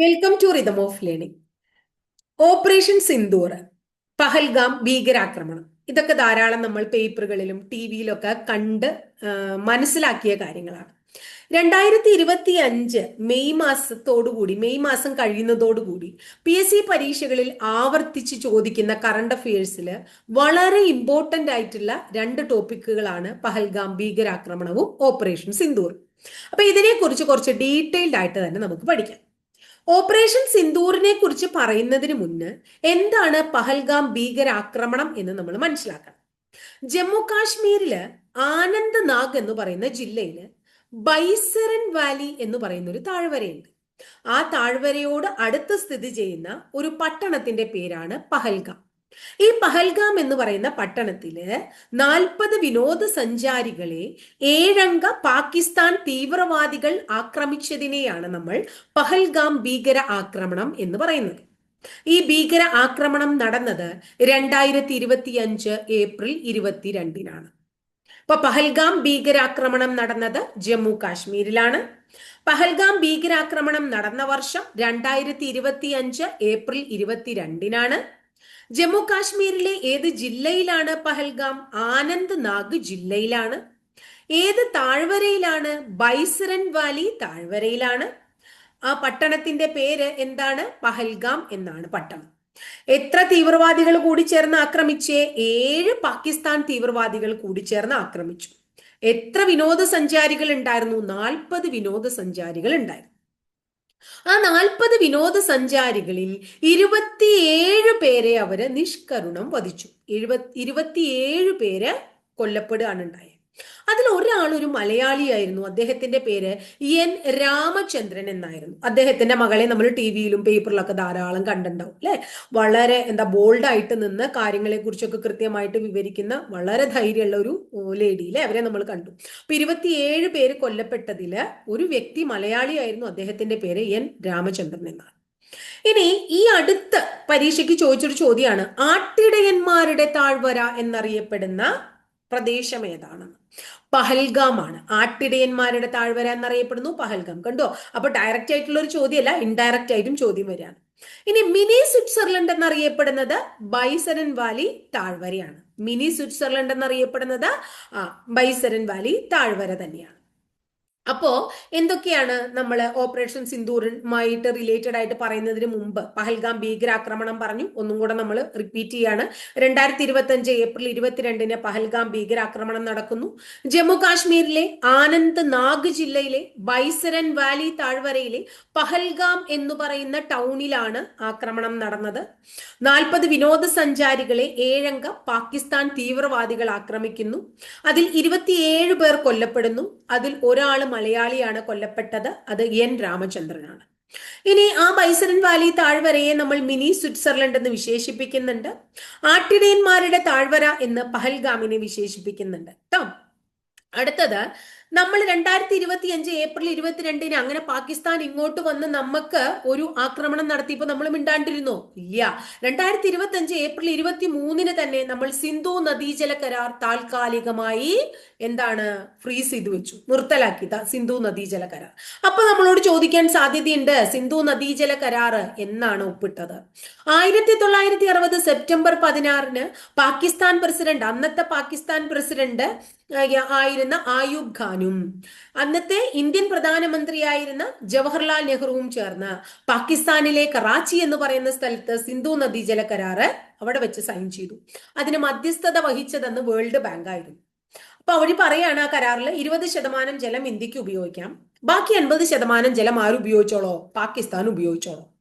Welcome to rhythm of learning operation Sindoor Pahalgam ഭീകരാക്രമണം ഇതൊക്കെ ധാരാളം നമ്മൾ പേപ്പറുകളിലും ടി വിയിലൊക്കെ കണ്ട് മനസ്സിലാക്കിയ കാര്യങ്ങളാണ്. രണ്ടായിരത്തി ഇരുപത്തി അഞ്ച് മെയ് മാസത്തോടുകൂടി മെയ് മാസം കഴിയുന്നതോടുകൂടി പി എസ് സി പരീക്ഷകളിൽ ആവർത്തിച്ച് ചോദിക്കുന്ന കറണ്ട് അഫയേഴ്സിൽ വളരെ ഇമ്പോർട്ടന്റ് ആയിട്ടുള്ള രണ്ട് ടോപ്പിക്കുകളാണ് പഹൽഗാം ഭീകരാക്രമണവും ഓപ്പറേഷൻ സിന്ദൂർ അപ്പൊ ഇതിനെക്കുറിച്ച് കുറച്ച് ഡീറ്റെയിൽഡ് ആയിട്ട് തന്നെ നമുക്ക് പഠിക്കാം. ഓപ്പറേഷൻ സിന്ദൂറിനെ കുറിച്ച് പറയുന്നതിന് മുന്ന് എന്താണ് പഹൽഗാം ഭീകരാക്രമണം എന്ന് നമ്മൾ മനസ്സിലാക്കണം. ജമ്മു കാശ്മീരിൽ ആനന്ദ് നാഗ് എന്ന് പറയുന്ന ജില്ലയിൽ ബൈസറൻ വാലി എന്ന് പറയുന്ന ഒരു താഴ്വരയുണ്ട്. ആ താഴ്വരയോട് അടുത്ത് സ്ഥിതി ചെയ്യുന്ന ഒരു പട്ടണത്തിന്റെ പേരാണ് പഹൽഗാം. ഈ പഹൽഗാം എന്ന് പറയുന്ന പട്ടണത്തിൽ നാൽപ്പത് വിനോദസഞ്ചാരികളെ ഏഴംഗ പാകിസ്ഥാൻ തീവ്രവാദികൾ ആക്രമിച്ചതിനെയാണ് നമ്മൾ പഹൽഗാം ഭീകര ആക്രമണം എന്ന് പറയുന്നത്. ഈ ഭീകര ആക്രമണം നടന്നത് രണ്ടായിരത്തി ഇരുപത്തി അഞ്ച് ഏപ്രിൽ ഇരുപത്തിരണ്ടിനാണ്. ഇപ്പൊ പഹൽഗാം ഭീകരാക്രമണം നടന്നത് ജമ്മു കാശ്മീരിലാണ്. പഹൽഗാം ഭീകരാക്രമണം നടന്ന വർഷം രണ്ടായിരത്തി ഇരുപത്തി അഞ്ച് ഏപ്രിൽ ഇരുപത്തിരണ്ടിനാണ്. ജമ്മു കാശ്മീരിലെ ഏത് ജില്ലയിലാണ് പഹൽഗാം? ആനന്ദ് നാഗ് ജില്ലയിലാണ്. ഏത് താഴ്വരയിലാണ്? ബൈസരൻ വാലി താഴ്വരയിലാണ്. ആ പട്ടണത്തിന്റെ പേര് എന്താണ്? പഹൽഗാം എന്നാണ് പട്ടണം എത്ര തീവ്രവാദികൾ കൂടി ചേർന്ന് ആക്രമിച്ചേ? ഏഴ് പാകിസ്ഥാൻ തീവ്രവാദികൾ കൂടി ചേർന്ന് ആക്രമിച്ചു. എത്ര വിനോദസഞ്ചാരികൾ ഉണ്ടായിരുന്നു? നാൽപ്പത് വിനോദസഞ്ചാരികൾ ഉണ്ടായിരുന്നു. ആ നാൽപ്പത് വിനോദസഞ്ചാരികളിൽ ഇരുപത്തിയേഴ് പേരെ അവർ നിഷ്കരുണം വധിച്ചു. എഴുപത്തി ഇരുപത്തിയേഴ് പേര് കൊല്ലപ്പെടുകയാണ് ഉണ്ടായത്. അതിൽ ഒരാൾ ഒരു മലയാളിയായിരുന്നു. അദ്ദേഹത്തിന്റെ പേര് എൻ രാമചന്ദ്രൻ എന്നായിരുന്നു. അദ്ദേഹത്തിന്റെ മകളെ നമ്മൾ ടി വിയിലും പേപ്പറിലൊക്കെ ധാരാളം കണ്ടിട്ടുണ്ടാവും അല്ലെ? വളരെ എന്താ ബോൾഡായിട്ട് നിന്ന് കാര്യങ്ങളെ കുറിച്ചൊക്കെ കൃത്യമായിട്ട് വിവരിക്കുന്ന വളരെ ധൈര്യമുള്ള ഒരു ലേഡി അല്ലെ അവരെ നമ്മൾ കണ്ടു. അപ്പൊ ഇരുപത്തിയേഴ് പേര് കൊല്ലപ്പെട്ടതിൽ ഒരു വ്യക്തി മലയാളിയായിരുന്നു. അദ്ദേഹത്തിന്റെ പേര് എൻ രാമചന്ദ്രൻ എന്നാണ്. ഇനി ഈ അടുത്ത പരീക്ഷയ്ക്ക് ചോദിച്ചൊരു ചോദ്യമാണ് ആട്ടിടയന്മാരുടെ താഴ്വര എന്നറിയപ്പെടുന്ന പ്രദേശം ഏതാണ് പഹൽഗാം ആണ് ആട്ടിടയന്മാരുടെ താഴ്വര എന്നറിയപ്പെടുന്നു പഹൽഗാം. കണ്ടോ? അപ്പൊ ഡയറക്റ്റ് ആയിട്ടുള്ള ഒരു ചോദ്യമല്ല ഇൻഡയറക്റ്റ് ആയിട്ടും ചോദ്യം വരികയാണ്. ഇനി മിനി സ്വിറ്റ്സർലൻഡ് എന്നറിയപ്പെടുന്നത് ബൈസരൻ വാലി താഴ്വരയാണ്. മിനി സ്വിറ്റ്സർലൻഡ് എന്നറിയപ്പെടുന്നത് ആ ബൈസരൻ വാലി താഴ്വര തന്നെയാണ്. അപ്പോ എന്തൊക്കെയാണ് നമ്മൾ ഓപ്പറേഷൻ സിന്ദൂറുമായിട്ട് റിലേറ്റഡ് ആയിട്ട് പറയുന്നതിന് മുമ്പ്? പഹൽഗാം ഭീകരാക്രമണം പറഞ്ഞു. ഒന്നും കൂടെ നമ്മൾ റിപ്പീറ്റ് ചെയ്യാണ്. രണ്ടായിരത്തി ഇരുപത്തി അഞ്ച് ഏപ്രിൽ ഇരുപത്തിരണ്ടിന് പഹൽഗാം ഭീകരാക്രമണം നടക്കുന്നു. ജമ്മു കാശ്മീരിലെ ആനന്ദ് നാഗ് ജില്ലയിലെ ബൈസരൻ വാലി താഴ്വരയിലെ പഹൽഗാം എന്ന് പറയുന്ന ടൗണിലാണ് ആക്രമണം നടന്നത്. നാൽപ്പത് വിനോദസഞ്ചാരികളെ ഏഴംഗ പാകിസ്ഥാൻ തീവ്രവാദികൾ ആക്രമിക്കുന്നു. അതിൽ ഇരുപത്തിയേഴ് പേർ കൊല്ലപ്പെടുന്നു. അതിൽ ഒരാൾ മലയാളിയാണ് കൊല്ലപ്പെട്ടത്. അത് എൻ രാമചന്ദ്രനാണ്. ഇനി ആ ബൈസരൻ വാലി താഴ്വരയെ നമ്മൾ മിനി സ്വിറ്റ്സർലൻഡ് എന്ന് വിശേഷിപ്പിക്കുന്നുണ്ട്. ആട്ടിടയന്മാരുടെ താഴ്വര എന്ന് പഹൽഗാമിനെ വിശേഷിപ്പിക്കുന്നുണ്ട്. കേട്ടോ അടുത്തത് നമ്മൾ രണ്ടായിരത്തി ഇരുപത്തി അഞ്ച് ഏപ്രിൽ ഇരുപത്തിരണ്ടിന് അങ്ങനെ പാകിസ്ഥാൻ ഇങ്ങോട്ട് വന്ന് നമുക്ക് ഒരു ആക്രമണം നടത്തിയപ്പോൾ നമ്മൾ മിണ്ടാണ്ടിരുന്നോ. ഇല്ല. രണ്ടായിരത്തി ഇരുപത്തി അഞ്ച് ഏപ്രിൽ ഇരുപത്തി മൂന്നിന് തന്നെ നമ്മൾ സിന്ധു നദീജല കരാർ താൽക്കാലികമായി എന്താണ് ഫ്രീസ് ചെയ്തു വെച്ചു. നിർത്തലാക്കി. സിന്ധു നദീജല കരാർ. അപ്പൊ നമ്മളോട് ചോദിക്കാൻ സാധ്യതയുണ്ട്. സിന്ധു നദീജല കരാർ എന്നാണ് ഒപ്പിട്ടത്. ആയിരത്തി തൊള്ളായിരത്തി അറുപത് സെപ്റ്റംബർ പതിനാറിന് പാകിസ്ഥാൻ പ്രസിഡന്റ് അന്നത്തെ പാകിസ്ഥാൻ പ്രസിഡന്റ് ആയിരുന്ന ആയൂബ് ഖാനും. അന്നത്തെ ഇന്ത്യൻ പ്രധാനമന്ത്രിയായിരുന്ന ജവഹർലാൽ നെഹ്റുവും ചേർന്ന് പാകിസ്ഥാനിലെ കറാച്ചി എന്ന് പറയുന്ന സ്ഥലത്ത് സിന്ധു നദീജല കരാറ് അവിടെ വെച്ച് സൈൻ ചെയ്തു. അതിന് മധ്യസ്ഥത വഹിച്ചതെന്ന് വേൾഡ് ബാങ്ക് ആയിരുന്നു. അപ്പൊ അവർ പറയാണ് ആ കരാറിൽ ഇരുപത് ശതമാനം ജലം ഇന്ത്യയ്ക്ക് ഉപയോഗിക്കാം. ബാക്കി അൻപത് ശതമാനം ജലം ആര് ഉപയോഗിച്ചോളോ? പാകിസ്ഥാൻ ഉപയോഗിച്ചോളോ.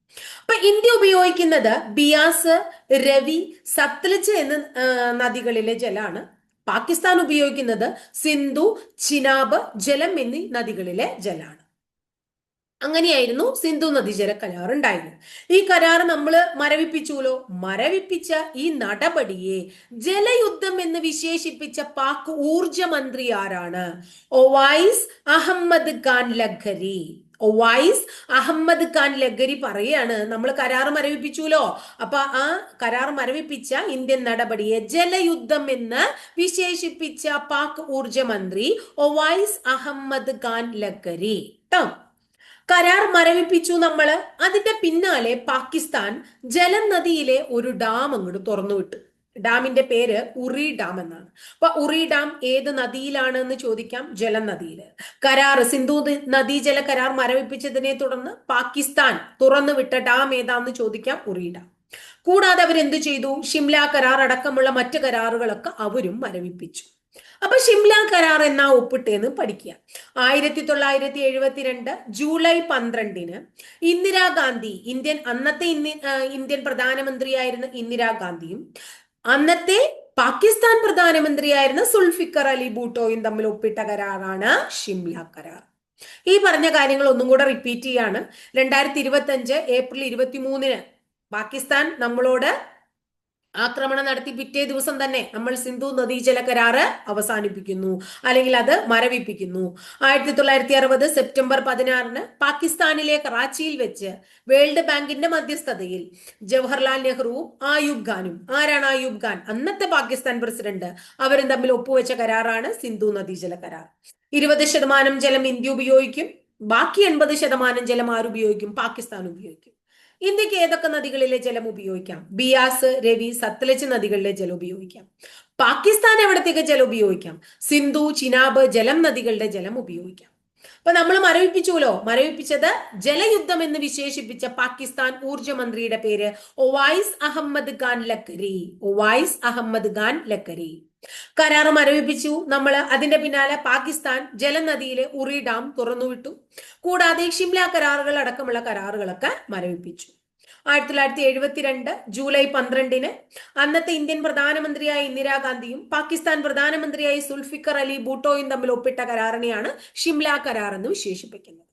അപ്പൊ ഇന്ത്യ ഉപയോഗിക്കുന്നത് ബിയാസ് രവി സത്ലജ് എന്ന നദികളിലെ ജലാണ്. പാകിസ്ഥാൻ ഉപയോഗിക്കുന്നത് സിന്ധു ചിനാബ് ജലം എന്നീ നദികളിലെ ജലാണ്. അങ്ങനെയായിരുന്നു സിന്ധു നദീജല കരാർ ഉണ്ടായിരുന്നത്. ഈ കരാർ നമ്മൾ മരവിപ്പിച്ചുല്ലോ മരവിപ്പിച്ച ഈ നടപടിയെ ജലയുദ്ധം എന്ന് വിശേഷിപ്പിച്ച പാക് ഊർജ മന്ത്രി ആരാണ്? ഒവൈസ് അഹമ്മദ് ഖാൻ ലഖരി ഒവൈസ് അഹമ്മദ് ഖാൻ ലഗരി പറയാണ്. നമ്മൾ കരാർ മരവിപ്പിച്ചുല്ലോ അപ്പൊ ആ കരാർ മരവിപ്പിച്ച ഇന്ത്യൻ നടപടിയെ ജലയുദ്ധം എന്ന് വിശേഷിപ്പിച്ച പാക് ഊർജ മന്ത്രി ഒവൈസ് അഹമ്മദ് ഖാൻ ലഗരി ട്ടോ. കരാർ മരവിപ്പിച്ചു നമ്മൾ. അതിന്റെ പിന്നാലെ പാകിസ്ഥാൻ ജലനദിയിലെ ഒരു ഡാം അങ്ങോട്ട് തുറന്നുവിട്ടു ഡാമിന്റെ പേര് ഉറി ഡാം എന്നാണ്. അപ്പൊ ഉറി ഡാം ഏത് നദിയിലാണ് എന്ന് ചോദിക്കാം? ജലനദിയിൽ. കരാർ സിന്ധു നദീജല കരാർ മരവിപ്പിച്ചതിനെ തുടർന്ന് പാകിസ്ഥാൻ തുറന്നു വിട്ട ഡാം ഏതാന്ന് ചോദിക്കാം? ഉറി ഡാം. കൂടാതെ അവർ അവരെന്ത് ചെയ്തു? ഷിംല കരാർ അടക്കമുള്ള മറ്റു കരാറുകളൊക്കെ അവരും മരവിപ്പിച്ചു. അപ്പൊ ഷിംല കരാർ എന്നാ ഒപ്പിട്ടേന്ന് പഠിക്കുക. ആയിരത്തി തൊള്ളായിരത്തി എഴുപത്തിരണ്ട് ജൂലൈ പന്ത്രണ്ടിന് ഇന്ദിരാഗാന്ധി ഇന്ത്യൻ അന്നത്തെ ഇന്ത്യൻ പ്രധാനമന്ത്രിയായിരുന്ന ഇന്ദിരാഗാന്ധിയും അന്നത്തെ പാകിസ്ഥാൻ പ്രധാനമന്ത്രിയായിരുന്ന സുൽഫിക്കർ അലി ബൂട്ടോയും തമ്മിൽ ഒപ്പിട്ട കരാറാണ് ഷിംല കരാർ. ഈ പറഞ്ഞ കാര്യങ്ങൾ ഒന്നും കൂടെ റിപ്പീറ്റ് ചെയ്യാണ്. രണ്ടായിരത്തി ഇരുപത്തി അഞ്ച് ഏപ്രിൽ ഇരുപത്തി മൂന്നിന് പാകിസ്ഥാൻ നമ്മളോട് ആക്രമണം നടത്തി പിറ്റേ ദിവസം തന്നെ നമ്മൾ സിന്ധു നദീജല കരാറ് അവസാനിപ്പിക്കുന്നു. അല്ലെങ്കിൽ അത് മരവിപ്പിക്കുന്നു. ആയിരത്തി തൊള്ളായിരത്തി അറുപത് സെപ്റ്റംബർ പതിനാറിന് പാകിസ്ഥാനിലെ കറാച്ചിയിൽ വെച്ച് വേൾഡ് ബാങ്കിന്റെ മധ്യസ്ഥതയിൽ ജവഹർലാൽ നെഹ്റുവും ആയൂബ് ഖാനും. ആരാണ് ആയൂബ് ഖാൻ? അന്നത്തെ പാകിസ്ഥാൻ പ്രസിഡന്റ്. അവരും തമ്മിൽ ഒപ്പുവെച്ച കരാറാണ് സിന്ധു നദീജല കരാർ. ഇരുപത് ശതമാനം ജലം ഇന്ത്യ ഉപയോഗിക്കും. ബാക്കി എൺപത് ശതമാനം ജലം ആരുപയോഗിക്കും പാകിസ്ഥാൻ ഉപയോഗിക്കും. ഇന്ത്യയ്ക്ക് ഏതൊക്കെ നദികളിലെ ജലം ഉപയോഗിക്കാം? ബിയാസ് രവി സത്ലജ് നദികളിലെ ജലം ഉപയോഗിക്കാം. പാകിസ്ഥാൻ എവിടത്തേക്ക് ജലം ഉപയോഗിക്കാം? സിന്ധു ചിനാബ് ജലം നദികളുടെ ജലം ഉപയോഗിക്കാം. അപ്പൊ നമ്മൾ മരവിപ്പിച്ചുല്ലോ മരവിപ്പിച്ചത് ജലയുദ്ധം എന്ന് വിശേഷിപ്പിച്ച പാകിസ്ഥാൻ ഊർജ മന്ത്രിയുടെ പേര് ഒവൈസ് അഹമ്മദ് ഖാൻ ലക്കരി ഒവൈസ് അഹമ്മദ് ഖാൻ ലക്കരി കരാർ മരവിപ്പിച്ചു. നമ്മൾ അതിന്റെ പിന്നാലെ പാകിസ്ഥാൻ ജലനദിയിലെ ഉറി ഡാം തുറന്നുവിട്ടു. കൂടാതെ ഷിംല കരാറുകൾ അടക്കമുള്ള കരാറുകളൊക്കെ മരവിപ്പിച്ചു. ആയിരത്തി തൊള്ളായിരത്തി എഴുപത്തിരണ്ട് ജൂലൈ പന്ത്രണ്ടിന് അന്നത്തെ ഇന്ത്യൻ പ്രധാനമന്ത്രിയായ ഇന്ദിരാഗാന്ധിയും പാകിസ്ഥാൻ പ്രധാനമന്ത്രിയായി സുൽഫിക്കർ അലി ബൂട്ടോയും തമ്മിൽ ഒപ്പിട്ട കരാറിനെയാണ് ഷിംല കരാർ എന്ന് വിശേഷിപ്പിക്കുന്നത്.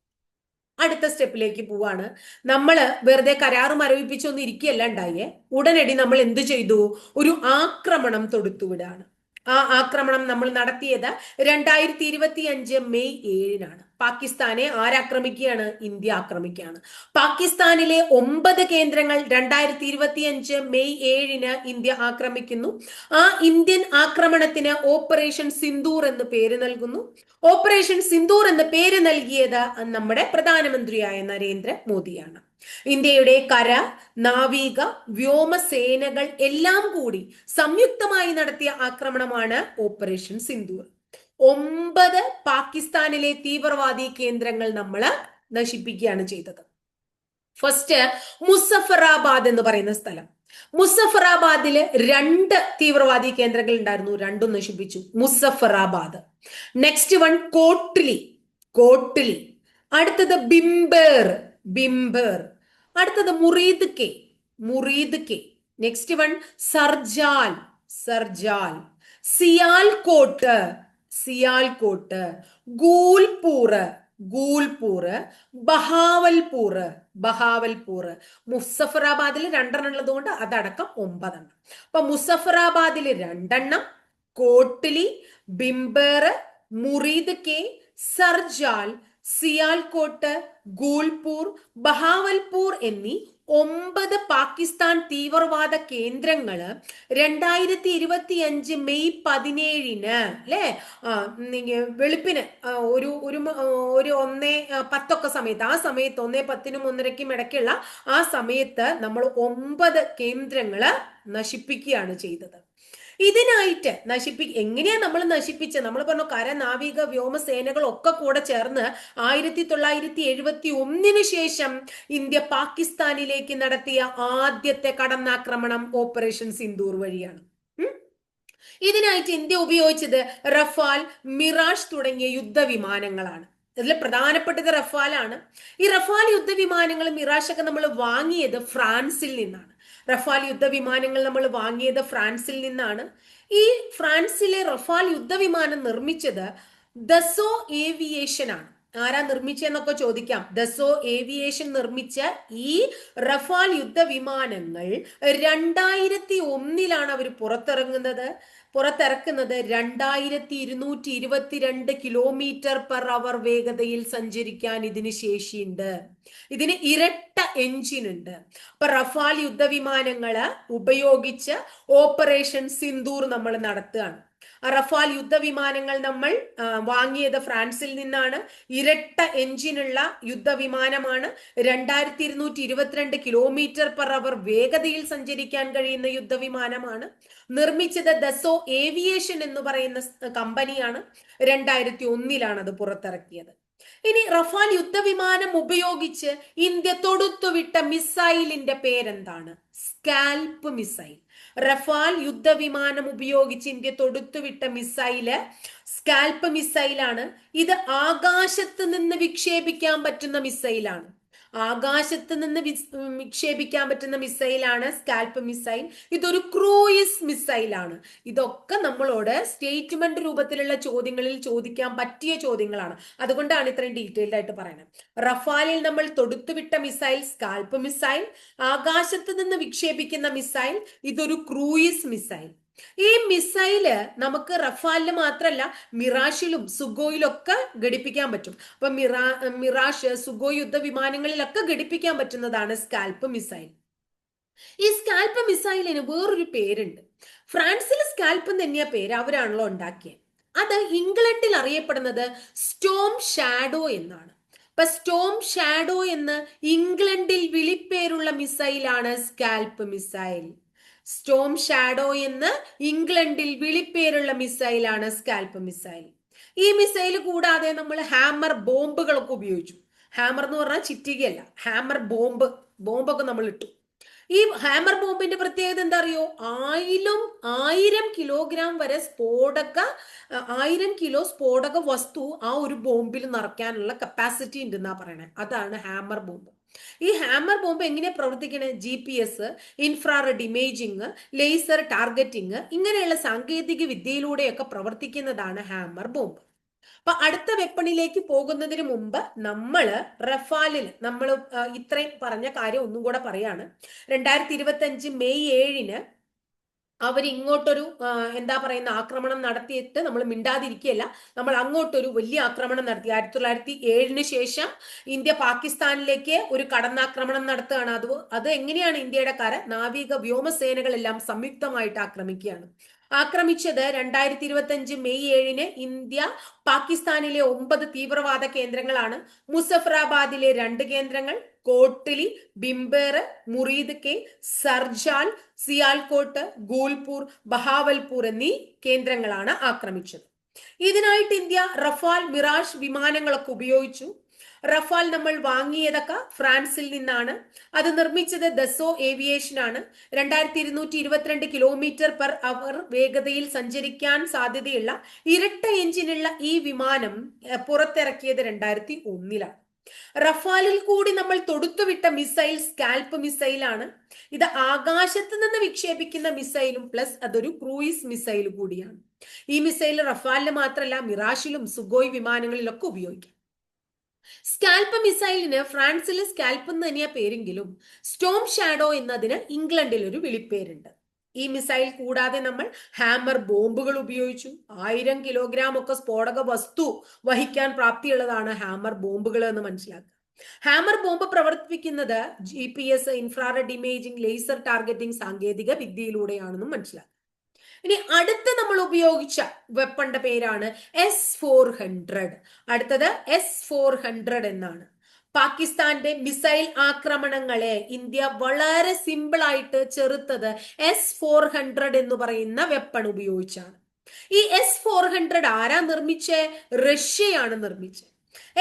അടുത്ത സ്റ്റെപ്പിലേക്ക് പോവാണ്. നമ്മൾ വെറുതെ കരാറ് മരവിപ്പിച്ചൊന്നും ഇരിക്കുകയല്ല ഉണ്ടായേ. ഉടനടി നമ്മൾ എന്ത് ചെയ്തു? ഒരു ആക്രമണം തൊടുത്തുവിടാണ്. ആ ആക്രമണം നമ്മൾ നടത്തിയത് രണ്ടായിരത്തി ഇരുപത്തി അഞ്ച് മെയ് ഏഴിനാണ്. പാകിസ്ഥാനെ ആരാക്രമിക്കുകയാണ്? ഇന്ത്യ ആക്രമിക്കുകയാണ്. പാകിസ്ഥാനിലെ ഒമ്പത് കേന്ദ്രങ്ങൾ രണ്ടായിരത്തി ഇരുപത്തി അഞ്ച് മെയ് ഏഴിന് ഇന്ത്യ ആക്രമിക്കുന്നു. ആ ഇന്ത്യൻ ആക്രമണത്തിന് ഓപ്പറേഷൻ സിന്ദൂർ എന്ന് പേര് നൽകുന്നു. ഓപ്പറേഷൻ സിന്ദൂർ എന്ന് പേര് നൽകിയത് നമ്മുടെ പ്രധാനമന്ത്രിയായ നരേന്ദ്ര മോദിയാണ്. ഇന്ത്യയുടെ കര നാവിക വ്യോമസേനകൾ എല്ലാം കൂടി സംയുക്തമായി നടത്തിയ ആക്രമണമാണ് ഓപ്പറേഷൻ സിന്ദൂർ. ഒമ്പത് പാകിസ്ഥാനിലെ തീവ്രവാദി കേന്ദ്രങ്ങൾ നമ്മൾ നശിപ്പിക്കുകയാണ് ചെയ്തത്. ഫസ്റ്റ് മുസഫറാബാദ് എന്ന് പറയുന്ന സ്ഥലം. മുസഫറാബാദിൽ രണ്ട് തീവ്രവാദി കേന്ദ്രങ്ങൾ ഉണ്ടായിരുന്നു രണ്ടും നശിപ്പിച്ചു. Muzaffarabad. Next one Kotli. Kotli. അടുത്തത് ബിംബേർ. ബിംബേർ. അടുത്തത് Muridke. മുറീദ് K. Next one Sarjal. Sarjal. Sialkot. Sialkot. Gulpur. Gulpur. Bahawalpur. Bahawalpur. മുസഫറാബാദിൽ രണ്ടെണ്ണം ഉള്ളത് കൊണ്ട് അതടക്കം ഒമ്പതെണ്ണം. അപ്പൊ മുസഫറാബാദിൽ രണ്ടെണ്ണം കോട്ടിലി ബിംബേർ മുറീദ് കെ സർജാൽ സിയാൽകോട്ട് ഗൂൾപൂർ ബഹാവൽപൂർ എന്നീ ഒമ്പത് പാകിസ്ഥാൻ തീവ്രവാദ കേന്ദ്രങ്ങൾ രണ്ടായിരത്തി ഇരുപത്തി അഞ്ച് മെയ് പതിനേഴിന് അല്ലെ വെളുപ്പിന് ഒരു ഒരു ഒരു ഒന്നേ പത്തൊക്കെ സമയത്ത് ആ സമയത്ത് ഒന്നേ പത്തിനും ഒന്നരക്കും ഇടയ്ക്കുള്ള ആ സമയത്ത് നമ്മൾ ഒമ്പത് കേന്ദ്രങ്ങൾ നശിപ്പിക്കുകയാണ് ചെയ്തത്. ഇതിനായിട്ട് നശിപ്പി എങ്ങനെയാ നമ്മൾ നശിപ്പിച്ച്? നമ്മൾ പറഞ്ഞു കര നാവിക വ്യോമസേനകൾ ഒക്കെ കൂടെ ചേർന്ന് ആയിരത്തി തൊള്ളായിരത്തി എഴുപത്തി ഒന്നിന് ശേഷം ഇന്ത്യ പാകിസ്ഥാനിലേക്ക് നടത്തിയ ആദ്യത്തെ കടന്നാക്രമണം ഓപ്പറേഷൻ സിന്ദൂർ വഴിയാണ്. ഇതിനായിട്ട് ഇന്ത്യ ഉപയോഗിച്ചത് റഫാൽ മിറാഷ് തുടങ്ങിയ യുദ്ധവിമാനങ്ങളാണ്. ഇതിൽ പ്രധാനപ്പെട്ടത് റഫാലാണ്. ഈ റഫാൽ യുദ്ധവിമാനങ്ങൾ മിറാഷൊക്കെ നമ്മൾ വാങ്ങിയത് ഫ്രാൻസിൽ നിന്നാണ്. റഫാൽ യുദ്ധവിമാനങ്ങൾ നമ്മൾ വാങ്ങിയത് ഫ്രാൻസിൽ നിന്നാണ്. ഈ ഫ്രാൻസിലെ റഫാൽ യുദ്ധവിമാനം നിർമ്മിച്ചത് ദസോ ഏവിയേഷൻ ആണ്. ആരാ നിർമ്മിച്ചെന്നൊക്കെ ചോദിക്കാം. ദസോ ഏവിയേഷൻ നിർമ്മിച്ച ഈ റഫാൽ യുദ്ധ വിമാനങ്ങൾ രണ്ടായിരത്തി ഒന്നിലാണ് അവർ പുറത്തിറങ്ങുന്നത്. പുറത്തിറക്കുന്നത് രണ്ടായിരത്തി ഇരുന്നൂറ്റി ഇരുപത്തിരണ്ട് കിലോമീറ്റർ പെർ അവർ വേഗതയിൽ സഞ്ചരിക്കാൻ ഇതിന് ശേഷിയുണ്ട്. ഇതിന് ഇരട്ട എഞ്ചിൻ ഉണ്ട്. അപ്പൊ റഫാൽ യുദ്ധവിമാനങ്ങൾ ഉപയോഗിച്ച് ഓപ്പറേഷൻ സിന്ദൂർ നമ്മൾ നടത്തുകയാണ്. റഫാൽ യുദ്ധവിമാനങ്ങൾ നമ്മൾ വാങ്ങിയത് ഫ്രാൻസിൽ നിന്നാണ്. ഇരട്ട എഞ്ചിനുള്ള യുദ്ധവിമാനമാണ്. രണ്ടായിരത്തി ഇരുന്നൂറ്റി ഇരുപത്തിരണ്ട് കിലോമീറ്റർ പെർ അവർ വേഗതയിൽ സഞ്ചരിക്കാൻ കഴിയുന്ന യുദ്ധവിമാനമാണ്. നിർമ്മിച്ചത് ദസോ ഏവിയേഷൻ എന്ന് പറയുന്ന കമ്പനിയാണ്. രണ്ടായിരത്തി ഒന്നിലാണ് അത് പുറത്തിറക്കിയത്. ഇനി റഫാൽ യുദ്ധവിമാനം ഉപയോഗിച്ച് ഇന്ത്യ തൊടുത്തുവിട്ട മിസൈലിന്റെ പേരെന്താണ്? Scalp missile. റഫാൽ യുദ്ധവിമാനം ഉപയോഗിച്ച് ഇന്ത്യ തൊടുത്തുവിട്ട മിസൈൽ സ്കാൽപ്പ് മിസൈലാണ്. ഇത് ആകാശത്ത് നിന്ന് വിക്ഷേപിക്കാൻ പറ്റുന്ന മിസൈലാണ്. ആകാശത്ത് നിന്ന് വിക്ഷേപിക്കാൻ പറ്റുന്ന മിസൈലാണ് സ്കാൽപ്പ് മിസൈൽ. ഇതൊരു ക്രൂയിസ് മിസൈലാണ്. ഇതൊക്കെ നമ്മളോട് സ്റ്റേറ്റ്മെന്റ് രൂപത്തിലുള്ള ചോദ്യങ്ങളിൽ ചോദിക്കാൻ പറ്റിയ ചോദ്യങ്ങളാണ്. അതുകൊണ്ടാണ് ഇത്രയും ഡീറ്റെയിൽഡ് ആയിട്ട് പറയുന്നത്. റഫാലിൽ നമ്മൾ തൊടുത്തുവിട്ട മിസൈൽ സ്കാൽപ്പ് മിസൈൽ ആകാശത്ത് നിന്ന് വിക്ഷേപിക്കുന്ന മിസൈൽ ഇതൊരു ക്രൂയിസ് മിസൈൽ. ഈ മിസൈൽ നമുക്ക് റഫാലിൽ മാത്രല്ല മിറാഷിലും സുഗോയിലൊക്കെ ഘടിപ്പിക്കാൻ പറ്റും. അപ്പൊ മിറാ മിറാഷ് സുഗോ യുദ്ധ വിമാനങ്ങളിലൊക്കെ ഘടിപ്പിക്കാൻ പറ്റുന്നതാണ് സ്കാൽപ്പ് മിസൈൽ ഈ സ്കാൽപ്പ് മിസൈലിന് വേറൊരു പേരുണ്ട്. ഫ്രാൻസിൽ സ്കാൽപ്പ് തന്നെയാ പേര് അവരാണല്ലോ ഉണ്ടാക്കിയത് അത് ഇംഗ്ലണ്ടിൽ അറിയപ്പെടുന്നത് സ്റ്റോം ഷാഡോ എന്നാണ്. അപ്പൊ സ്റ്റോം ഷാഡോ എന്ന് ഇംഗ്ലണ്ടിൽ വിളിപ്പേരുള്ള മിസൈലാണ് സ്കാൽപ്പ് മിസൈൽ സ്റ്റോം ഷാഡോ എന്ന് ഇംഗ്ലണ്ടിൽ വിളിപ്പേരുള്ള മിസൈലാണ് സ്കാൽപ്പ് മിസൈൽ ഈ മിസൈൽ കൂടാതെ നമ്മൾ ഹാമർ ബോംബുകളൊക്കെ ഉപയോഗിച്ചു. ഹാമർ എന്ന് പറഞ്ഞാൽ ചിറ്റികയല്ല ഹാമർ ബോംബ് ബോംബൊക്കെ നമ്മൾ ഇട്ടു. ഈ ഹാമർ ബോംബിന്റെ പ്രത്യേകത എന്താ അറിയോ? ആയിരം ആയിരം കിലോഗ്രാം വരെ സ്ഫോടക ആയിരം കിലോ സ്ഫോടക വസ്തു ആ ഒരു ബോംബിൽ നിറയ്ക്കാനുള്ള കപ്പാസിറ്റി ഉണ്ടെന്നാ പറയണേ. അതാണ് ഹാമർ ബോംബ്. ഈ ഹാമർ ബോംബ് എങ്ങനെ പ്രവർത്തിക്കണേ? G P S infrared imaging laser targeting ഇങ്ങനെയുള്ള സാങ്കേതിക വിദ്യയിലൂടെയൊക്കെ പ്രവർത്തിക്കുന്നതാണ് ഹാമർ ബോംബ്. അപ്പൊ അടുത്ത വെപ്പണിലേക്ക് പോകുന്നതിന് മുമ്പ് നമ്മൾ റഫാലിൽ നമ്മൾ ഇത്രയും പറഞ്ഞ കാര്യം ഒന്നും കൂടെ പറയാണ്. രണ്ടായിരത്തി ഇരുപത്തി അഞ്ച് മെയ് ഏഴിന് അവർ ഇങ്ങോട്ടൊരു എന്താ പറയുന്ന ആക്രമണം നടത്തിയിട്ട് നമ്മൾ മിണ്ടാതിരിക്കുകയല്ല. നമ്മൾ അങ്ങോട്ടൊരു വലിയ ആക്രമണം നടത്തി. ആയിരത്തി തൊള്ളായിരത്തി ഏഴിന് ശേഷം ഇന്ത്യ പാകിസ്ഥാനിലേക്ക് ഒരു കടന്നാക്രമണം നടത്തുകയാണ്. അത് അത് എങ്ങനെയാണ് ഇന്ത്യയുടെ കര? നാവിക വ്യോമസേനകളെല്ലാം സംയുക്തമായിട്ട് ആക്രമിക്കുകയാണ്. ആക്രമിച്ചത് രണ്ടായിരത്തി ഇരുപത്തി അഞ്ച് മെയ് ഏഴിന് ഇന്ത്യ പാകിസ്ഥാനിലെ ഒമ്പത് തീവ്രവാദ കേന്ദ്രങ്ങളാണ്. മുസഫറാബാദിലെ രണ്ട് കേന്ദ്രങ്ങൾ കോട്ടിലി ബിംബേർ മുറീദ് കെ സർജാൽ സിയാൽകോട്ട് ഗൂൽപൂർ ബഹാവൽപൂർ എന്നീ കേന്ദ്രങ്ങളാണ് ആക്രമിച്ചത്. ഇതിനായിട്ട് ഇന്ത്യ റഫാൽ മിറാഷ് വിമാനങ്ങളൊക്കെ ഉപയോഗിച്ചു. റഫാൽ നമ്മൾ വാങ്ങിയതൊക്കെ ഫ്രാൻസിൽ നിന്നാണ്. അത് നിർമ്മിച്ചത് ദസോ ഏവിയേഷൻ ആണ് രണ്ടായിരത്തി ഇരുന്നൂറ്റി ഇരുപത്തിരണ്ട് കിലോമീറ്റർ പെർ അവർ വേഗതയിൽ സഞ്ചരിക്കാൻ സാധ്യതയുള്ള ഇരട്ട എഞ്ചിനുള്ള ഈ വിമാനം പുറത്തിറക്കിയത് രണ്ടായിരത്തി ഒന്നിലാണ്. റഫാലിൽ കൂടി നമ്മൾ തൊടുത്തുവിട്ട മിസൈൽ സ്കാൽപ്പ് മിസൈലാണ്. ഇത് ആകാശത്ത് നിന്ന് വിക്ഷേപിക്കുന്ന മിസൈലും പ്ലസ് അതൊരു ക്രൂയിസ് മിസൈൽ കൂടിയാണ്. ഈ മിസൈൽ റഫാലിന് മാത്രമല്ല മിറാഷിലും സുഗോയ് വിമാനങ്ങളിലൊക്കെ ഉപയോഗിക്കാം. സ്കാൽപ്പ് മിസൈലിന് ഫ്രാൻസിൽ സ്കാൽപ്പ് എന്ന് തന്നെയാ പേരെങ്കിലും സ്റ്റോം ഷാഡോ എന്നതിന് ഇംഗ്ലണ്ടിൽ ഒരു വിളിപ്പേരുണ്ട്. ഈ മിസൈൽ കൂടാതെ നമ്മൾ ഹാമർ ബോംബുകൾ ഉപയോഗിച്ചു. ആയിരം കിലോഗ്രാം ഒക്കെ സ്ഫോടക വസ്തു വഹിക്കാൻ പ്രാപ്തിയുള്ളതാണ് ഹാമർ ബോംബുകൾ എന്ന് മനസ്സിലാക്കുക. ഹാമർ ബോംബ് പ്രവർത്തിപ്പിക്കുന്നത് G P S infrared imaging laser targeting സാങ്കേതിക വിദ്യയിലൂടെയാണെന്നും മനസ്സിലാക്കുക. ഇനി അടുത്ത നമ്മൾ ഉപയോഗിച്ച വെപ്പന്റെ പേരാണ് എസ് ഫോർ ഹൺഡ്രഡ് അടുത്തത് എസ് ഫോർ ഹൺഡ്രഡ് എന്നാണ്. പാകിസ്ഥാന്റെ മിസൈൽ ആക്രമണങ്ങളെ ഇന്ത്യ വളരെ സിമ്പിൾ ആയിട്ട് ചെറുത്തത് എസ് ഫോർ ഹൺഡ്രഡ് എന്ന് പറയുന്ന വെപ്പൺ ഉപയോഗിച്ചാണ്. ഈ എസ് ഫോർ ഹൺഡ്രഡ് ആരാ നിർമ്മിച്ചേ? റഷ്യയാണ് നിർമ്മിച്ചത്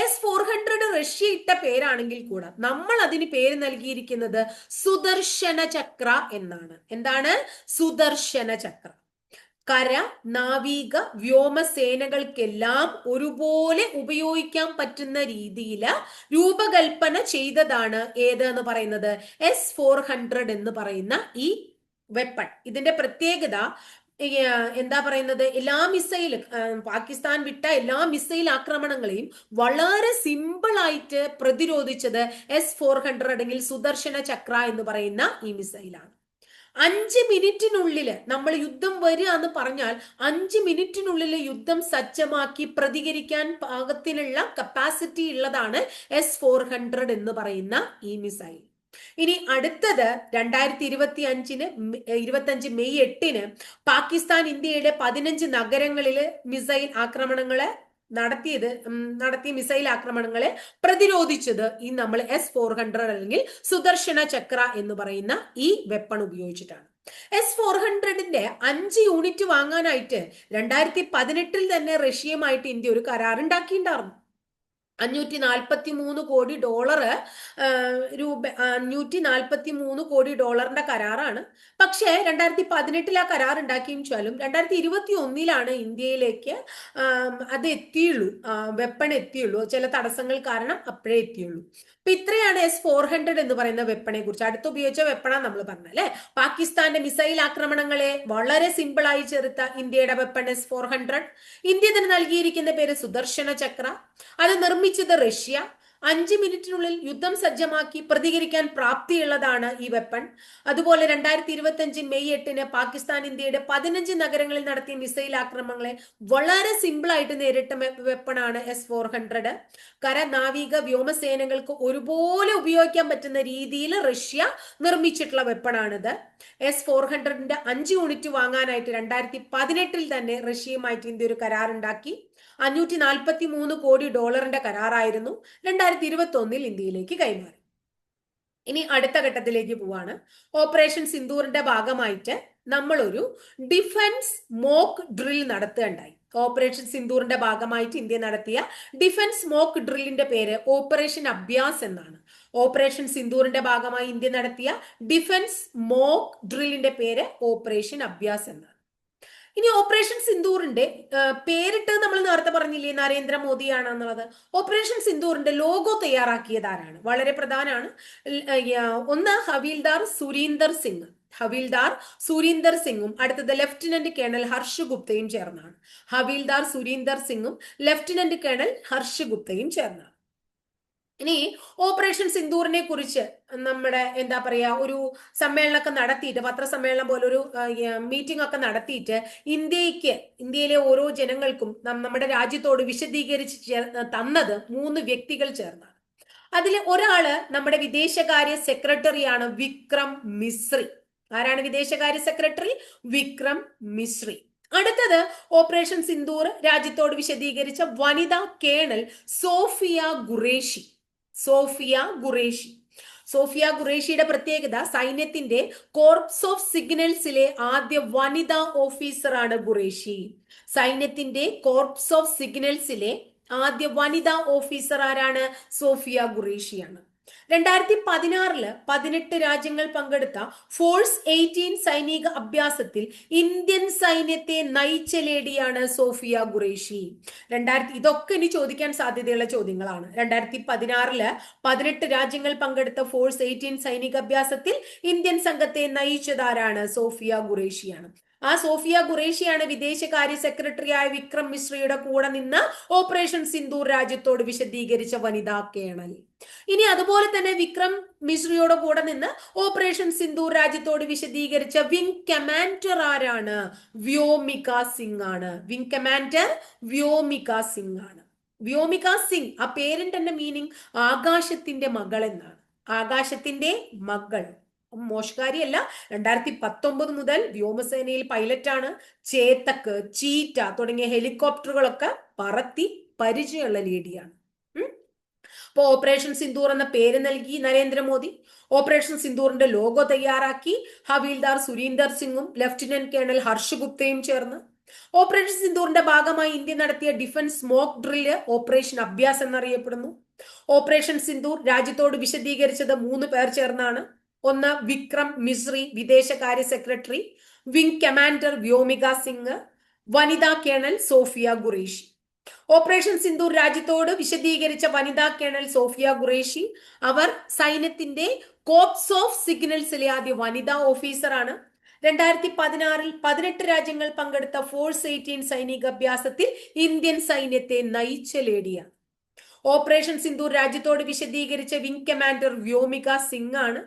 എസ് ഫോർ ഹൺഡ്രഡ് റഷ്യ ഇട്ട പേരാണെങ്കിൽ കൂടെ നമ്മൾ അതിന് പേര് നൽകിയിരിക്കുന്നത് സുദർശന ചക്ര എന്നാണ്. എന്താണ്? സുദർശന ചക്ര കര നാവിക വ്യോമസേനകൾക്കെല്ലാം ഒരുപോലെ ഉപയോഗിക്കാൻ പറ്റുന്ന രീതിയിൽ രൂപകൽപ്പന ചെയ്തതാണ് ഏത് എന്ന് പറയുന്നത്? എസ് ഫോർ ഹൺഡ്രഡ് എന്ന് പറയുന്ന ഈ വെപ്പൺ ഇതിന്റെ പ്രത്യേകത എന്താ പറയുന്നത്? എല്ലാ മിസൈൽ പാകിസ്ഥാൻ വിട്ട എല്ലാ മിസൈൽ ആക്രമണങ്ങളെയും വളരെ സിമ്പിൾ ആയിട്ട് പ്രതിരോധിച്ചത് എസ് ഫോർ ഹൺഡ്രഡ് അല്ലെങ്കിൽ സുദർശന ചക്ര എന്ന് പറയുന്ന ഈ മിസൈലാണ് അഞ്ച് മിനിറ്റിനുള്ളിൽ നമ്മൾ യുദ്ധം വരിക എന്ന് പറഞ്ഞാൽ അഞ്ച് മിനിറ്റിനുള്ളിൽ യുദ്ധം സജ്ജമാക്കി പ്രതികരിക്കാൻ പാകത്തിനുള്ള കപ്പാസിറ്റി ഉള്ളതാണ് എസ് ഫോർ ഹൺഡ്രഡ് എന്ന് പറയുന്ന ഈ മിസൈൽ ഇനി അടുത്തത് രണ്ടായിരത്തി ഇരുപത്തി അഞ്ചിന് ഇരുപത്തി മെയ് എട്ടിന് പാകിസ്ഥാൻ ഇന്ത്യയുടെ പതിനഞ്ച് നഗരങ്ങളിൽ മിസൈൽ ആക്രമണങ്ങളെ നടത്തിയത് നടത്തിയ മിസൈൽ ആക്രമണങ്ങളെ പ്രതിരോധിച്ചത് ഈ നമ്മൾ എസ് ഫോർ ഹൺഡ്രഡ് അല്ലെങ്കിൽ സുദർശന ചക്ര എന്ന് പറയുന്ന ഈ വെപ്പൺ ഉപയോഗിച്ചിട്ടാണ്. എസ് ഫോർ ഹൺഡ്രഡിന്റെ അഞ്ച് യൂണിറ്റ് വാങ്ങാനായിട്ട് രണ്ടായിരത്തി പതിനെട്ടിൽ തന്നെ റഷ്യയുമായിട്ട് ഇന്ത്യ ഒരു കരാർ ഉണ്ടാക്കിയിട്ടുണ്ടായിരുന്നു അഞ്ഞൂറ്റി നാൽപ്പത്തി മൂന്ന് കോടി ഡോളർ രൂപ അഞ്ഞൂറ്റി നാൽപ്പത്തി മൂന്ന് കോടി ഡോളറിന്റെ കരാറാണ്. പക്ഷേ രണ്ടായിരത്തി പതിനെട്ടിൽ ആ കരാർ ഉണ്ടാക്കിയെന്ന് വെച്ചാലും രണ്ടായിരത്തി ഇരുപത്തി ഒന്നിലാണ് ഇന്ത്യയിലേക്ക് അത് എത്തിയുള്ളൂ. വെപ്പൺ എത്തിയുള്ളൂ. ചില തടസ്സങ്ങൾ കാരണം അപ്പോഴേ എത്തിയുള്ളൂ. അപ്പൊ ഇത്രയാണ് എസ് ഫോർ ഹൺഡ്രഡ് എന്ന് പറയുന്ന വെപ്പണെ കുറിച്ച് അടുത്ത് ഉപയോഗിച്ച വെപ്പണാണ് നമ്മൾ പറഞ്ഞല്ലേ പാകിസ്ഥാന്റെ മിസൈൽ ആക്രമണങ്ങളെ വളരെ സിമ്പിൾ ആയി ചെറുത്ത ഇന്ത്യയുടെ weapon S four hundred. India ഇതിന് നൽകിയിരിക്കുന്ന പേര് സുദർശന ചക്ര. അത് നിർമ്മിച്ചത് റഷ്യ. അഞ്ച് മിനിറ്റിനുള്ളിൽ യുദ്ധം സജ്ജമാക്കി പ്രതികരിക്കാൻ പ്രാപ്തിയുള്ളതാണ് ഈ വെപ്പൺ അതുപോലെ രണ്ടായിരത്തി ഇരുപത്തി അഞ്ച് മെയ് എട്ടിന് പാകിസ്ഥാൻ ഇന്ത്യയുടെ പതിനഞ്ച് നഗരങ്ങളിൽ നടത്തിയ മിസൈൽ ആക്രമണങ്ങളെ വളരെ സിമ്പിൾ ആയിട്ട് നേരിട്ട വെപ്പണാണ് എസ് ഫോർ ഹൺഡ്രഡ് കര നാവിക വ്യോമസേനകൾക്ക് ഒരുപോലെ ഉപയോഗിക്കാൻ പറ്റുന്ന രീതിയിൽ റഷ്യ നിർമ്മിച്ചിട്ടുള്ള വെപ്പണാണിത് എസ് ഫോർ ഹൺഡ്രഡിന്റെ അഞ്ച് യൂണിറ്റ് വാങ്ങാനായിട്ട് രണ്ടായിരത്തി പതിനെട്ടിൽ തന്നെ റഷ്യയുമായിട്ട് ഇന്ത്യ ഒരു കരാറുണ്ടാക്കി. അഞ്ഞൂറ്റി നാൽപ്പത്തി മൂന്ന് കോടി ഡോളറിന്റെ കരാറായിരുന്നു രണ്ടായിരത്തി ഇരുപത്തി ഒന്നിൽ ഇന്ത്യയിലേക്ക് കൈമാറി. ഇനി അടുത്ത ഘട്ടത്തിലേക്ക് പോവാണ്. ഓപ്പറേഷൻ സിന്ദൂറിന്റെ ഭാഗമായിട്ട് നമ്മൾ ഒരു ഡിഫൻസ് മോക്ക് ഡ്രിൽ നടത്തുകയുണ്ടായി. ഓപ്പറേഷൻ സിന്ദൂറിന്റെ ഭാഗമായിട്ട് ഇന്ത്യ നടത്തിയ ഡിഫൻസ് മോക്ക് ഡ്രില്ലിന്റെ പേര് ഓപ്പറേഷൻ അഭ്യാസ് എന്നാണ്. ഓപ്പറേഷൻ സിന്ദൂറിന്റെ ഭാഗമായി ഇന്ത്യ നടത്തിയ ഡിഫൻസ് മോക്ക് ഡ്രില്ലിന്റെ പേര് ഓപ്പറേഷൻ അഭ്യാസ് എന്നാണ്. ഇനി ഓപ്പറേഷൻ സിന്ദൂറിന്റെ പേരിട്ട് നമ്മൾ നേരത്തെ പറഞ്ഞില്ലേ നരേന്ദ്രമോദിയാണെന്നുള്ളത്? ഓപ്പറേഷൻ സിന്ദൂറിന്റെ ലോഗോ തയ്യാറാക്കിയതാരാണ് വളരെ പ്രധാനമാണ്. ഒന്ന് ഹവീൽദാർ സുരീന്ദർ സിംഗ്. ഹവീൽദാർ സുരീന്ദർ സിംഗും അടുത്തത് ലഫ്റ്റനന്റ് കേണൽ ഹർഷ് ഗുപ്തയും ചേർന്നാണ്. ഹവീൽദാർ സുരീന്ദർ സിംഗും ലഫ്റ്റനന്റ് കേണൽ ഹർഷ് ഗുപ്തയും ചേർന്നാണ്. ഇനി ഓപ്പറേഷൻ സിന്ദൂറിനെ കുറിച്ച് നമ്മുടെ എന്താ പറയാ ഒരു സമ്മേളനമൊക്കെ നടത്തിയിട്ട് പത്രസമ്മേളനം പോലെ ഒരു മീറ്റിംഗ് ഒക്കെ നടത്തിയിട്ട് ഇന്ത്യയ്ക്ക് ഇന്ത്യയിലെ ഓരോ ജനങ്ങൾക്കും നമ്മുടെ രാജ്യത്തോട് വിശദീകരിച്ച് തന്നത് മൂന്ന് വ്യക്തികൾ ചേർന്നാണ്. അതിൽ ഒരാൾ നമ്മുടെ വിദേശകാര്യ സെക്രട്ടറിയാണ് വിക്രം മിശ്രി. ആരാണ് വിദേശകാര്യ സെക്രട്ടറി? വിക്രം മിശ്രി. അടുത്തത് ഓപ്പറേഷൻ സിന്ദൂർ രാജ്യത്തോട് വിശദീകരിച്ച വനിതാ കേണൽ സോഫിയ ഗുറേഷി സോഫിയ ഖുറേഷി. സോഫിയ ഖുറേഷിയുടെ പ്രത്യേകത സൈന്യത്തിന്റെ കോർപ്സ് ഓഫ് സിഗ്നൽസിലെ ആദ്യ വനിതാ ഓഫീസറാണ് ഖുറേഷി. സൈന്യത്തിന്റെ കോർപ്സ് ഓഫ് സിഗ്നൽസിലെ ആദ്യ വനിതാ ഓഫീസർ ആരാണ് സോഫിയ ഖുറേഷിയാണ്. രണ്ടായിരത്തി പതിനാറിൽ പതിനെട്ട് രാജ്യങ്ങൾ പങ്കെടുത്ത ഫോഴ്സ് എയ്റ്റീൻ സൈനിക അഭ്യാസത്തിൽ ഇന്ത്യൻ സൈന്യത്തെ നയിച്ച ലേഡിയാണ് സോഫിയ ഖുറേഷി. രണ്ടായിരത്തി ഇതൊക്കെ ഇനി ചോദിക്കാൻ സാധ്യതയുള്ള ചോദ്യങ്ങളാണ്. രണ്ടായിരത്തി പതിനാറിൽ പതിനെട്ട് രാജ്യങ്ങൾ പങ്കെടുത്ത ഫോഴ്സ് എയ്റ്റീൻ സൈനിക അഭ്യാസത്തിൽ ഇന്ത്യൻ സംഘത്തെ നയിച്ചതാരാണ് സോഫിയ ഖുറേഷിയാണ്. ആ സോഫിയ ഖുറേഷിയാണ് വിദേശകാര്യ സെക്രട്ടറിയായ വിക്രം മിശ്രയുടെ കൂടെ നിന്ന് ഓപ്പറേഷൻ സിന്ദൂർ രാജ്യത്തോട് വിശദീകരിച്ച വനിതാ കേണൽ. ഇനി അതുപോലെ തന്നെ വിക്രം മിശ്രയുടെ കൂടെ നിന്ന് ഓപ്പറേഷൻ സിന്ദൂർ രാജ്യത്തോട് വിശദീകരിച്ച വിങ് കമാൻഡർ ആരാണ്? വ്യോമിക സിംഗ് ആണ്. വിങ് കമാൻഡർ വ്യോമിക സിംഗ് ആണ്. വ്യോമിക സിംഗ് ആ പേരിന്റെ തന്നെ മീനിങ് ആകാശത്തിന്റെ മകൾ എന്നാണ്. ആകാശത്തിന്റെ മകൾ. മോശകാരിയല്ല രണ്ടായിരത്തി പത്തൊമ്പത് മുതൽ വ്യോമസേനയിൽ പൈലറ്റാണ് ചേത്തക്ക് ചീറ്റ തുടങ്ങിയ ഹെലികോപ്റ്ററുകളൊക്കെ പറത്തി പരിചയമുള്ള ലേഡിയാണ്. അപ്പോൾ ഓപ്പറേഷൻ സിന്ദൂർ എന്ന പേര് നൽകി നരേന്ദ്രമോദി. ഓപ്പറേഷൻ സിന്ദൂറിന്റെ ലോഗോ തയ്യാറാക്കി. ഹവീൽദാർ സുരീന്ദർ സിംഗും ലഫ്റ്റനന്റ് കേണൽ ഹർഷ് ഗുപ്തയും ചേർന്ന്. ഓപ്പറേഷൻ സിന്ദൂറിന്റെ ഭാഗമായി ഇന്ത്യ നടത്തിയ defence smoke drill operation Abhyas എന്നറിയപ്പെടുന്നു. ഓപ്പറേഷൻ സിന്ദൂർ രാജ്യത്തോട് വിശദീകരിച്ചത് മൂന്ന് പേർ ചേർന്നാണ്. ഒന്ന് വിക്രം മിശ്രി വിദേശകാര്യ secretary wing commander Vyomika Singh വനിതാ കേണൽ സോഫിയ ഖുറേഷി. ഓപ്പറേഷൻ സിന്ദൂർ രാജ്യത്തോട് വിശദീകരിച്ച വനിതാ കേണൽ സോഫിയ ഖുറേഷി അവർ സൈന്യത്തിന്റെ കോപ്സ് ഓഫ് സിഗ്നൽസിലെ ആദ്യ വനിതാ ഓഫീസറാണ്. രണ്ടായിരത്തി പതിനാറിൽ പതിനെട്ട് രാജ്യങ്ങൾ പങ്കെടുത്ത ഫോഴ്സ് എയ്റ്റീൻ സൈനിക അഭ്യാസത്തിൽ ഇന്ത്യൻ സൈന്യത്തെ നയിച്ച ലേഡിയാണ്. ഓപ്പറേഷൻ സിന്ദൂർ രാജ്യത്തോട് വിശദീകരിച്ച വിംഗ് കമാൻഡർ വ്യോമിക സിംഗ് ആണ്.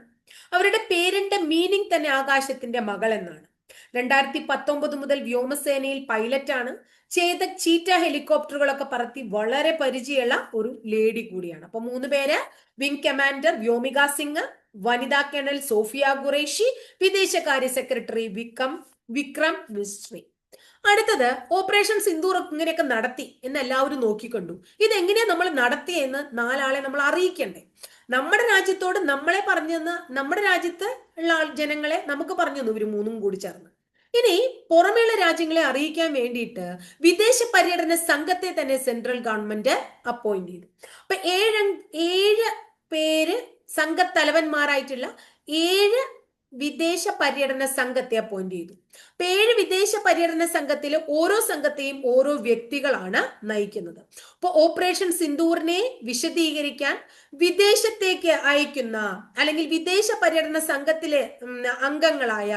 അവരുടെ പേരിന്റെ മീനിങ് തന്നെ ആകാശത്തിന്റെ മകൾ എന്നാണ്. രണ്ടായിരത്തി പത്തൊമ്പത് മുതൽ വ്യോമസേനയിൽ പൈലറ്റാണ് ചേതക് ചീറ്റ ഹെലികോപ്റ്ററുകളൊക്കെ പറത്തി വളരെ പരിചയമുള്ള ഒരു ലേഡി കൂടിയാണ്. അപ്പൊ മൂന്ന് പേര് വിംഗ് കമാൻഡർ വ്യോമിക സിംഗ് വനിതാ കേണൽ സോഫിയ ഖുറേഷി വിദേശകാര്യ സെക്രട്ടറി വിക്രം വിക്രം മിസ്ട്രി അടുത്തത് ഓപ്പറേഷൻ സിന്ദൂർ ഇങ്ങനെയൊക്കെ നടത്തി എന്ന് എല്ലാവരും നോക്കിക്കണ്ടു. ഇതെങ്ങനെയാ നമ്മൾ നടത്തിയെന്ന് നാലാളെ നമ്മൾ അറിയിക്കണ്ടേ? നമ്മുടെ രാജ്യത്തോട് നമ്മളെ പറഞ്ഞു തന്ന നമ്മുടെ രാജ്യത്ത് ഉള്ള ജനങ്ങളെ നമുക്ക് പറഞ്ഞു തന്നു ഇവർ മൂന്നും കൂടി ചേർന്ന്. ഇനി പുറമേയുള്ള രാജ്യങ്ങളെ അറിയിക്കാൻ വേണ്ടിയിട്ട് വിദേശ പര്യടന സംഘത്തെ തന്നെ സെൻട്രൽ ഗവൺമെന്റ് അപ്പോയിന്റ് ചെയ്തു. അപ്പൊ ഏഴ് ഏഴ് പേര് സംഘത്തലവന്മാരായിട്ടുള്ള ഏഴ് വിദേശ പര്യടന സംഘത്തെ അപ്പോയിന്റ് ചെയ്തു. അപ്പൊ ഏഴ് വിദേശ പര്യടന സംഘത്തിൽ ഓരോ സംഘത്തെയും ഓരോ വ്യക്തികളാണ് നയിക്കുന്നത്. അപ്പൊ ഓപ്പറേഷൻ സിന്ദൂറിനെ വിശദീകരിക്കാൻ വിദേശത്തേക്ക് അയക്കുന്ന അല്ലെങ്കിൽ വിദേശ പര്യടന സംഘത്തിലെ അംഗങ്ങളായ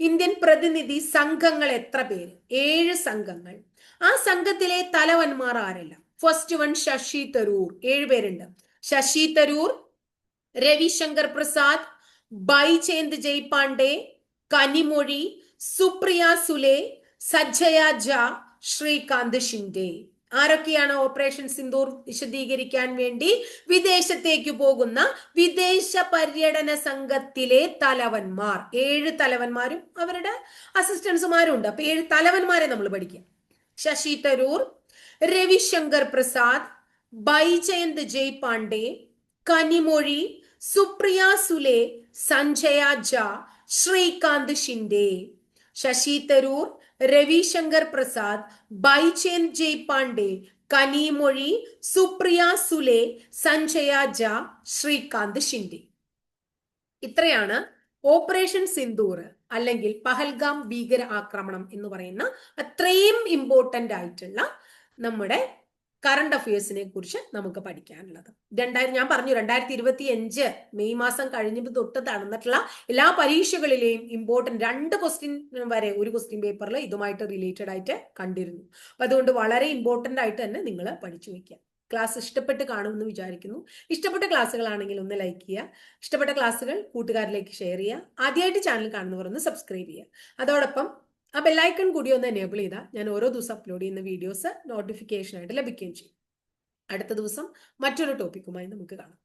ഇന്ത്യൻ പ്രതിനിധി സംഘങ്ങൾ എത്ര പേര്? ഏഴ് സംഘങ്ങൾ. ആ സംഘത്തിലെ തലവന്മാർ ആരല്ല? First one Shashi Tharoor. ഏഴ് പേരുണ്ട്. ശശി തരൂർ രവിശങ്കർ പ്രസാദ് ബൈചേന്ദ് ജയ്പാണ്ഡെ കനിമൊഴി സുപ്രിയ സുലെ സജ്ജയ ജ ശ്രീകാന്ത് ഷിൻഡെ. ആരൊക്കെയാണ് ഓപ്പറേഷൻ സിന്ദൂർ വിശദീകരിക്കാൻ വേണ്ടി വിദേശത്തേക്ക് പോകുന്ന വിദേശ പര്യടന സംഘത്തിലെ തലവന്മാർ? ഏഴ് തലവന്മാരും അവരുടെ അസിസ്റ്റൻസുമാരും ഉണ്ട് അപ്പൊ ഏഴ് തലവന്മാരെ നമ്മൾ പഠിക്കാം. ശശി തരൂർ രവിശങ്കർ പ്രസാദ് ബൈജയന്ത് ജയ്പാണ്ഡെ കനിമൊഴി സുപ്രിയ സുലെ സഞ്ജയ ജ ശ്രീകാന്ത് ഷിൻഡെ ശശി തരൂർ രവിശങ്കർ പ്രസാദ് ബൈചേന്ദ് ജയ്പാണ്ഡെ കനിമൊഴി സുപ്രിയ സുലെ സഞ്ജയ ജ ശ്രീകാന്ത് ഷിൻഡെ. ഇത്രയാണ് ഓപ്പറേഷൻ സിന്ദൂർ അല്ലെങ്കിൽ പഹൽഗാം ഭീകര ആക്രമണം എന്ന് പറയുന്ന അത്രയും ഇമ്പോർട്ടന്റ് ആയിട്ടുള്ള നമ്മുടെ കറണ്ട് അഫയേഴ്സിനെ കുറിച്ച് നമുക്ക് പഠിക്കാനുള്ളത്. രണ്ടായിരം ഞാൻ പറഞ്ഞു രണ്ടായിരത്തി ഇരുപത്തി അഞ്ച് മെയ് മാസം കഴിഞ്ഞപ്പോൾ തൊട്ട് നടന്നിട്ടുള്ള എല്ലാ പരീക്ഷകളിലെയും ഇമ്പോർട്ടന്റ് രണ്ട് ക്വസ്റ്റ്യൻ വരെ ഒരു ക്വസ്റ്റ്യൻ പേപ്പറിൽ ഇതുമായിട്ട് റിലേറ്റഡ് ആയിട്ട് കണ്ടിരുന്നു. അപ്പം അതുകൊണ്ട് വളരെ ഇമ്പോർട്ടന്റ് ആയിട്ട് തന്നെ നിങ്ങൾ പഠിച്ചു വയ്ക്കുക ക്ലാസ് ഇഷ്ടപ്പെട്ട് കാണുമെന്ന് വിചാരിക്കുന്നു. ഇഷ്ടപ്പെട്ട ക്ലാസ്സുകളാണെങ്കിൽ ഒന്ന് ലൈക്ക് ചെയ്യുക. ഇഷ്ടപ്പെട്ട ക്ലാസ്സുകൾ കൂട്ടുകാരിലേക്ക് ഷെയർ ചെയ്യുക. ആദ്യമായിട്ട് ചാനൽ കാണുന്നവർ ഒന്ന് സബ്സ്ക്രൈബ് ചെയ്യുക. അതോടൊപ്പം ആ ബെല്ലൈക്കൺ കൂടി ഒന്ന് എനേബിൾ ചെയ്താൽ ഞാൻ ഓരോ ദിവസം അപ്ലോഡ് ചെയ്യുന്ന വീഡിയോസ് നോട്ടിഫിക്കേഷൻ ആയിട്ട് ലഭിക്കുകയും ചെയ്യും. അടുത്ത ദിവസം മറ്റൊരു ടോപ്പിക്കുമായി നമുക്ക് കാണാം.